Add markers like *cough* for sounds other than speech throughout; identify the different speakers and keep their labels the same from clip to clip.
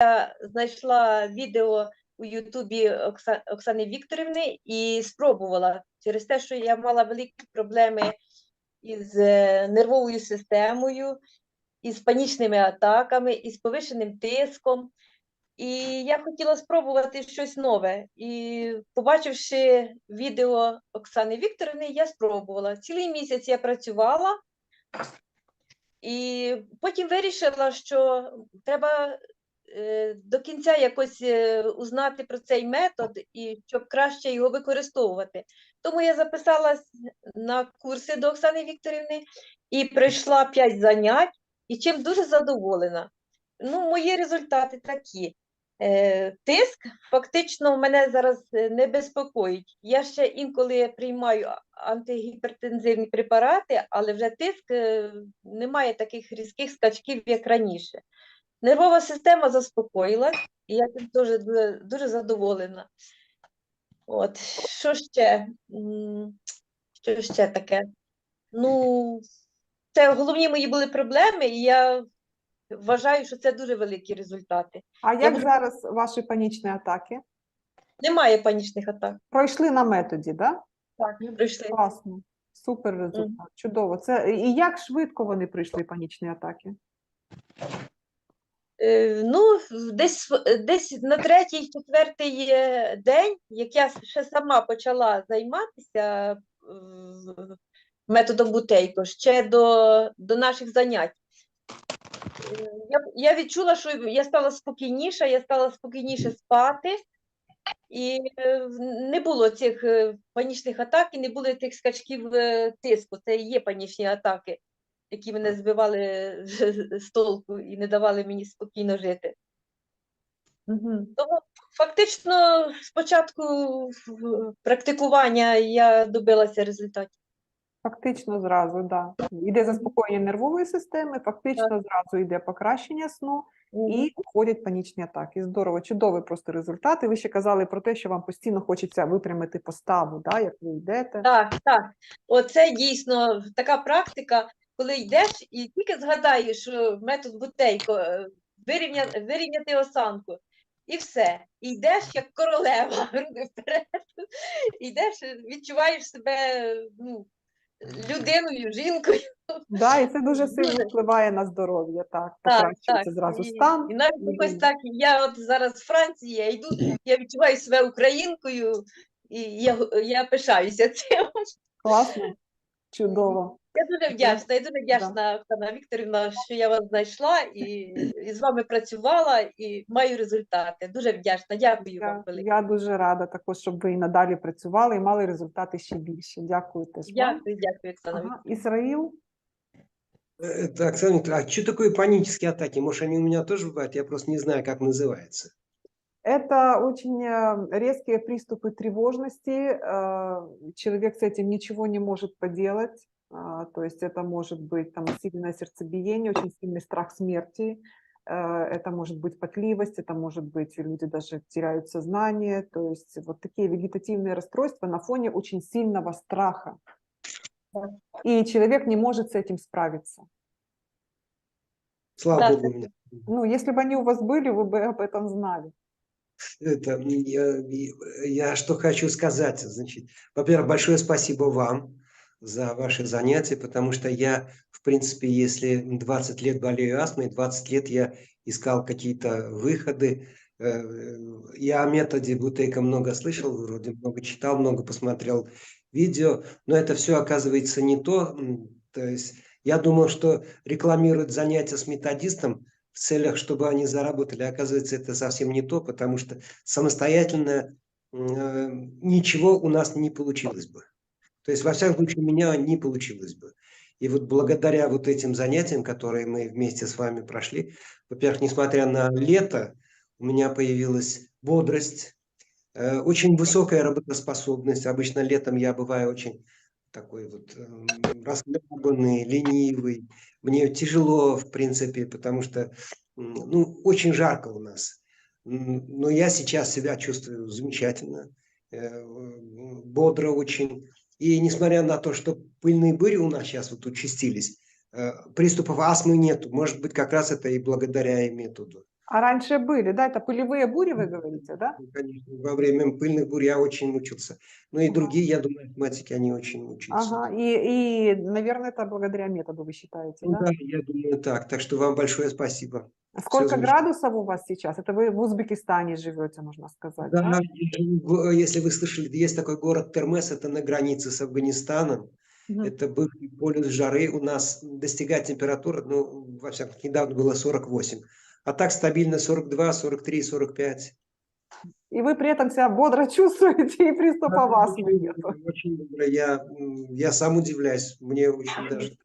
Speaker 1: Я знайшла відео у Ютубі Окса- Оксани Вікторівни і спробувала через те, що я мала великі проблеми із е, нервовою системою, із панічними атаками, із повишеним тиском. І я хотіла спробувати щось нове. І побачивши відео Оксани Вікторівни, я спробувала. Цілий місяць я працювала, і потім вирішила, що треба до кінця якось е, узнати про цей метод і щоб краще його використовувати. Тому я записалась на курси до Оксани Вікторівни і пройшла 5 занять, і чим дуже задоволена. Ну, мої результати такі. Е, Тиск фактично мене зараз е, не безпокоїть. Я ще інколи приймаю антигіпертензивні препарати, але вже тиск е, немає таких різких скачків, як раніше. Нервова система заспокоїлась, і я теж дуже, дуже задоволена. От, що ще? Що ще таке? Ну, це головні мої були проблеми, і я вважаю, що це дуже великі результати.
Speaker 2: А як
Speaker 1: буду-
Speaker 2: зараз ваші панічні атаки?
Speaker 1: Немає панічних атак.
Speaker 2: Пройшли на методі, да?
Speaker 1: Так, пройшли.
Speaker 2: Класно. Супер результат. Чудово. Це і як швидко вони прийшли панічні атаки?
Speaker 1: Е, Ну, десь, десь на третій, четвертий е, день, як я ще сама почала займатися е, методом Бутейко, ще до, до наших занять. Е, Я, я відчула, що я стала спокійніша, я стала спокійніше спати, і е, не було цих е, панічних атак, і не було цих скачків е, тиску. Це є панічні атаки, які мене збивали з толку і не давали мені спокійно жити.
Speaker 2: Угу.
Speaker 1: Тому фактично спочатку практикування я добилася результатів.
Speaker 2: Фактично зразу, да. Іде заспокоєння нервової системи, фактично зразу йде покращення сну і уходять панічні атаки. Здорово, чудові просто результати. Ви ще казали про те, що вам постійно хочеться випрямити поставу, да, як ви йдете.
Speaker 1: Так, так. Оце дійсно така практика, коли йдеш і тільки згадаєш що метод Бутейко, е, вирівня, вирівняти осанку. І все. І йдеш як королева, *laughs* груди вперед. Йдеш, відчуваєш себе ну, людиною, жінкою.
Speaker 2: Да, і це дуже сильно впливає на здоров'я. Так,
Speaker 1: Так,
Speaker 2: покращується
Speaker 1: так.
Speaker 2: зразу
Speaker 1: І,
Speaker 2: стан.
Speaker 1: і навіть якось так, я от зараз в Франції, я йду, я відчуваю себе українкою, і я, я пишаюся цим.
Speaker 2: Класно, чудово.
Speaker 1: Я дуже вдячна, я дуже вдячна, Оксана Вікторівна, що я вас знайшла і, і з вами працювала і маю результати. Дуже вдячна. Дякую вам
Speaker 2: Я,
Speaker 1: велике.
Speaker 2: я дуже рада також, щоб ви і надалі працювали і мали результати ще більше. Дякую теж вам.
Speaker 1: Дякую, дякую, Оксана
Speaker 2: Ага. Ісраїл,
Speaker 3: Это, Оксана Викторовна, а что такое панические атаки? Может, они у меня тоже бывают? Я просто не знаю, как называется.
Speaker 2: это очень э, резкие приступы тревожности. э, Человек с этим ничего не может поделать. а, То есть это может быть там сильное сердцебиение, очень сильный страх смерти. э, Это может быть потливость, это может быть люди даже теряют сознание. То есть вот такие вегетативные расстройства на фоне очень сильного страха. И человек не может с этим справиться.
Speaker 3: Слава
Speaker 1: Да,
Speaker 3: Богу.
Speaker 2: Ну, если бы они у вас были, вы бы об этом знали.
Speaker 3: Это, я, я что хочу сказать. Значит, во-первых, большое спасибо вам за ваши занятия, потому что я, в принципе, если 20 лет болею астмой, 20 лет я искал какие-то выходы. Э, Я о методе Бутейка много слышал, вроде много читал, много посмотрел видео, но это все оказывается не то. То есть я думал, что рекламируют занятия с методистом в целях, чтобы они заработали. Оказывается, это совсем не то, потому что самостоятельно э, ничего у нас не получилось бы. То есть, во всяком случае, у меня не получилось бы. И вот благодаря вот этим занятиям, которые мы вместе с вами прошли, во-первых, несмотря на лето, у меня появилась бодрость, э, очень высокая работоспособность. Обычно летом я бываю очень такой вот эм, расслабленный, ленивый. Мне тяжело, в принципе, потому что ну, очень жарко у нас. Но я сейчас себя чувствую замечательно, э, м, бодро очень. И несмотря на то, что пыльные бури у нас сейчас вот участились, э, приступов астмы нету. Может быть, как раз это и благодаря и методу.
Speaker 2: А раньше были, да? Это пылевые бури, вы говорите, да?
Speaker 3: Ну, Конечно, во время пыльных бурь я очень мучился. Ну и другие, я думаю, математики, они очень мучаются.
Speaker 2: Ага, и, и, наверное, это благодаря методу, вы считаете,
Speaker 3: Ну
Speaker 2: да?
Speaker 3: да, я думаю так. Так что вам большое спасибо.
Speaker 2: Сколько
Speaker 3: замечательно.
Speaker 2: градусов у вас сейчас? Это вы в Узбекистане живете, можно сказать,
Speaker 3: Да,
Speaker 2: да?
Speaker 3: я в- если вы слышали, есть такой город Термес, это на границе с Афганистаном. Это бывший полюс жары. У нас достигает температура, ну, во всяком случае, недавно было 48. А так стабильно 42, 43, 45.
Speaker 2: И вы при этом себя бодро *laughs* чувствуете, и приступа у вас нет.
Speaker 3: Очень добро. Я, я сам удивляюсь. Мне очень даже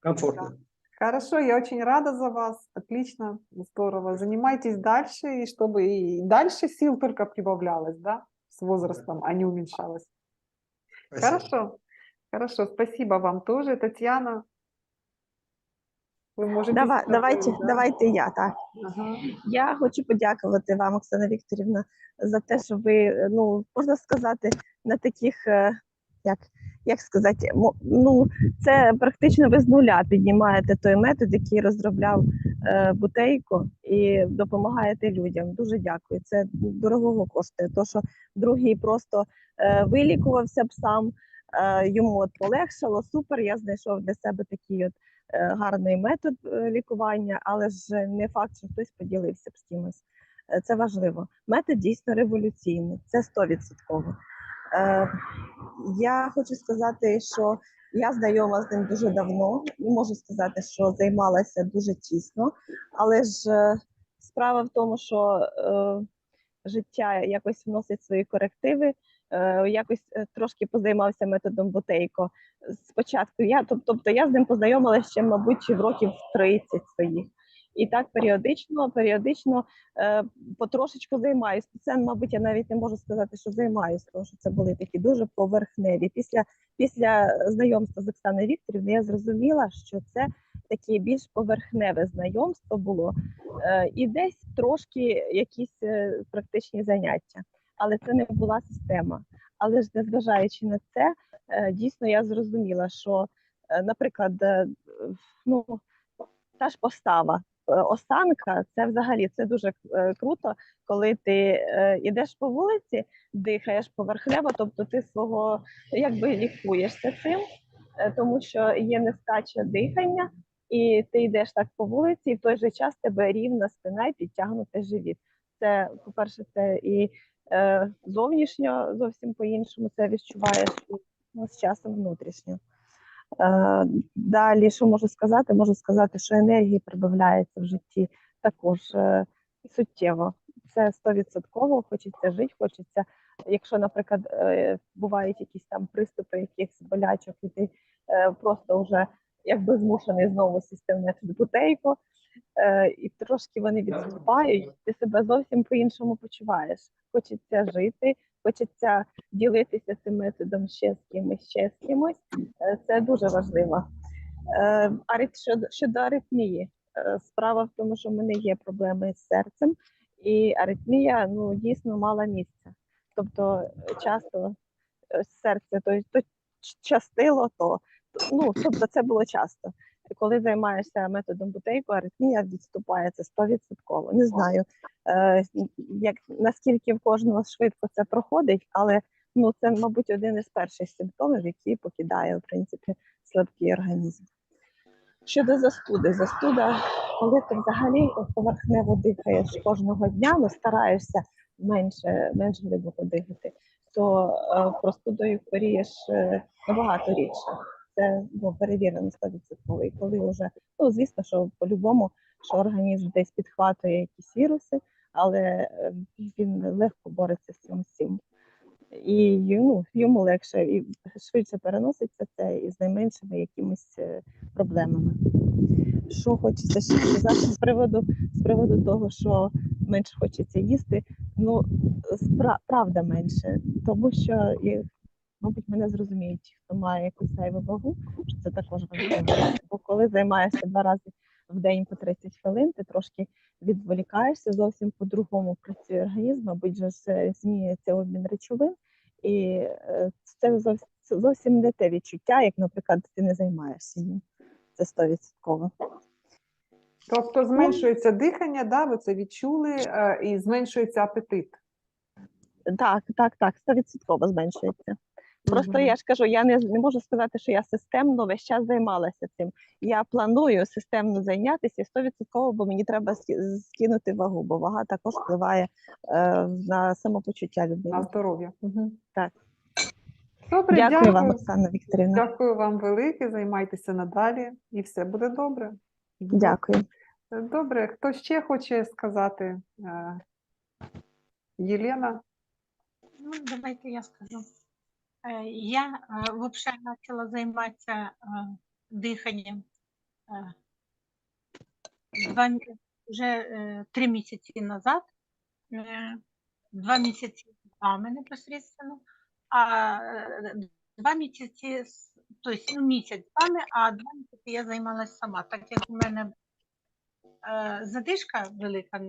Speaker 3: комфортно.
Speaker 2: Хорошо, я очень рада за вас. Отлично, здорово. Занимайтесь дальше, и чтобы и дальше сил только прибавлялось, да, с возрастом, а не уменьшалось.
Speaker 3: Спасибо.
Speaker 2: Хорошо, хорошо, спасибо вам тоже, Татьяна. Ви можете
Speaker 4: Давай, давайте,
Speaker 2: да?
Speaker 4: давайте я так.
Speaker 2: Ага.
Speaker 4: Я хочу подякувати вам, Оксана Вікторівна, за те, що ви, е, ну можна сказати, на таких, е, як, як сказати, ну це практично ви з нуля піднімаєте той метод, який розробляв е, Бутейко, і допомагаєте людям. Дуже дякую. Це дорогого коштує. То, що другий просто е, вилікувався б сам, е, йому от полегшало. Супер. Я знайшов для себе такий от гарний метод е, лікування, але ж не факт, що хтось поділився б з кимось. Е, Це важливо. Метод дійсно революційний, це 100%. Е, Я хочу сказати, що я знайома з ним дуже давно. Можу сказати, що займалася дуже тісно, але ж е, справа в тому, що е, життя якось вносить свої корективи. Е, якось е, трошки позаймався методом Ботейко. Спочатку я, тобто я з ним познайомилася ще, мабуть, в років 30 своїх. І так періодично, періодично е, потрошечку займаюся. Це, мабуть, я навіть не можу сказати, що займаюся, тому що це були такі дуже поверхневі. Після, після знайомства з Оксаною Вікторівною я зрозуміла, що це таке більш поверхневе знайомство було, і десь трошки якісь практичні заняття. Але це не була система. Але ж незважаючи на це, е, дійсно я зрозуміла, що, е, наприклад, е, ну, та ж постава. Осанка це взагалі це дуже круто, коли ти йдеш по вулиці, дихаєш поверхнево, тобто ти свого якби лікуєшся цим, тому що є нестача дихання, і ти йдеш так по вулиці, і в той же час тебе рівна спина і підтягнутий живіт. Це, по-перше, це і зовнішньо зовсім по-іншому це відчуваєш і ну, з часом внутрішньо. Е, Далі, що можу сказати? Можу сказати, що енергії прибавляється в житті також е, суттєво. Це стовідсотково, хочеться жити, хочеться. Якщо, наприклад, е, бувають якісь там приступи якихось болячок, і ти е, просто вже якби змушений знову сісти в е, і трошки вони відступають, ти себе зовсім по-іншому почуваєш. Хочеться жити, хочеться ділитися цим методом ще з кимось, ще з кимось. Е, Це дуже важливо. Е, Щодо, аритмії, е, справа в тому, що в мене є проблеми з серцем, і аритмія ну, дійсно мала місце. Тобто е, часто е, серце то, то частило, то ну, тобто це було часто. Коли займаєшся методом бутейку, аритмія відступає це 100%. Не знаю, е, як, наскільки в кожного швидко це проходить, але ну, це, мабуть, один із перших симптомів, який покидає, в принципі, слабкий організм. Щодо застуди, застуда, коли ти взагалі поверхнево дихаєш кожного дня, ну стараєшся менше, менш глибоко дихати, то е, простудою хворієш е, набагато рідше. Це ну, перевірено 100%. І коли вже, ну звісно, що по-любому, що організм десь підхватує якісь віруси, але е, він легко бореться з цим всім. І ну, йому легше і швидше переноситься це із найменшими якимись е, проблемами. Що хочеться ще сказати з приводу, з приводу того, що менше хочеться їсти, ну правда менше, тому що мабуть, мене зрозуміють, ті, хто має якусь зайву вагу, що це також важливо. Бо коли займаєшся два рази в день по 30 хвилин, ти трошки відволікаєшся, зовсім по-другому працює організм, мабуть, же е, змінюється обмін речовин, і е, це зовсім, зовсім не те відчуття, як, наприклад, ти не займаєшся їм. Це 100%.
Speaker 2: Тобто зменшується дихання, да, ви це відчули, е, і зменшується апетит.
Speaker 4: Так, так, так, стовідсотково зменшується. Просто
Speaker 2: Мгм.
Speaker 4: я ж кажу, я не, не можу сказати, що я системно весь час займалася цим. Я планую системно зайнятися стовідсотково, бо мені треба скинути вагу, бо вага також впливає е, на самопочуття людини.
Speaker 2: на здоров'я. Мгм.
Speaker 4: Так.
Speaker 2: Добре,
Speaker 4: Дякую,
Speaker 2: дякую.
Speaker 4: вам, Оксана Вікторівна.
Speaker 2: Дякую вам велике, займайтеся надалі, і все буде добре.
Speaker 4: Дякую.
Speaker 2: Добре, хто ще хоче сказати? Е, Єлена?
Speaker 5: Ну, давайте я скажу. Е, Я взагалі почала займатися е, диханням е, два, вже е, три місяці назад. Е, Два місяці з вами непосередньо, а е, два місяці, тобто ну, місяць з вами, а два місяці я займалася сама, так як у мене е, задишка велика,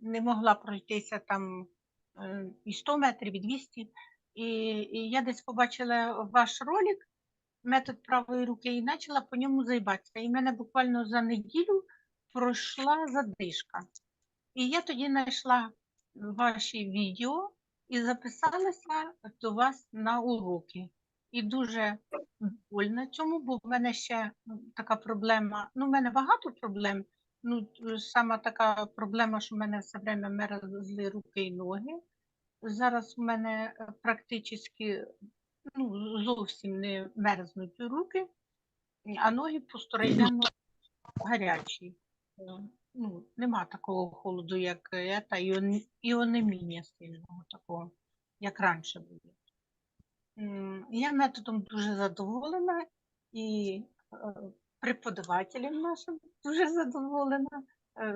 Speaker 5: не могла пройтися там е, і 100 метрів, і 200. І, і я десь побачила ваш ролик, метод правої руки, і почала по ньому заїбатися. І в мене буквально за неділю пройшла задишка. І я тоді знайшла ваші відео і записалася до вас на уроки. І дуже довольна цьому, бо в мене ще ну, така проблема. Ну, в мене багато проблем. Ну, сама така проблема, що в мене все время мерзли руки і ноги. Зараз в мене е, практично ну, зовсім не мерзнуть руки, а ноги постоянно гарячі. Е, Ну, нема такого холоду, як е, та, і, онеміння сильного такого, як раніше було. Я методом дуже задоволена і преподавателем нашим дуже задоволена.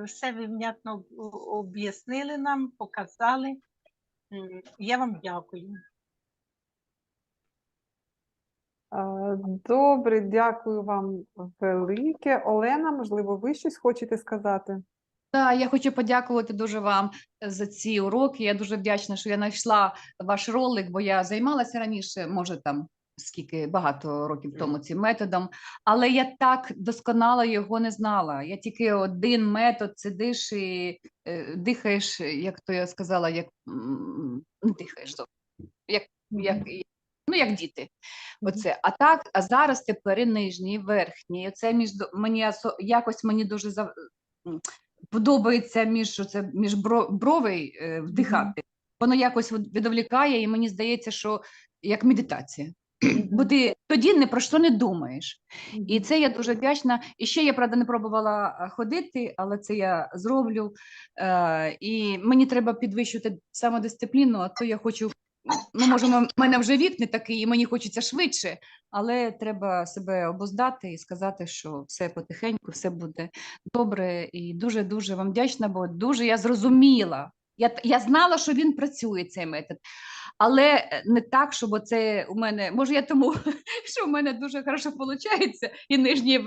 Speaker 5: Все ви внятно об- об'яснили нам, показали. Я вам дякую.
Speaker 2: Е, Добре, дякую вам велике. Олена, можливо, ви щось хочете сказати?
Speaker 6: Так, я хочу подякувати дуже вам за ці уроки. Я дуже вдячна, що я знайшла ваш ролик, бо я займалася раніше, може там скільки багато років тому цим методом, але я так досконало його не знала. Я тільки один метод сидиш і е, дихаєш, як то я сказала, як не дихаєш як, як, ну, як діти. Оце. А так, а зараз тепер і нижній, і верхній. Оце між мені якось мені дуже за подобається між оце між бро- бровей е, вдихати. Воно якось відволікає, і мені здається, що як медитація. *clears throat* Бо ти тоді не про що не думаєш. І це я дуже вдячна. І ще я правда не пробувала ходити, але це я зроблю. Е, і мені треба підвищувати самодисципліну, а то я хочу. Ну, може, в мене вже вік не такий, і мені хочеться швидше, але треба себе обоздати і сказати, що все потихеньку, все буде добре. І дуже дуже вам вдячна, бо дуже я зрозуміла. Я, я знала, що він працює цей метод, але е, не так, щоб це у мене, може, я тому, *laughs* що у мене дуже хорошо виходить, і нижній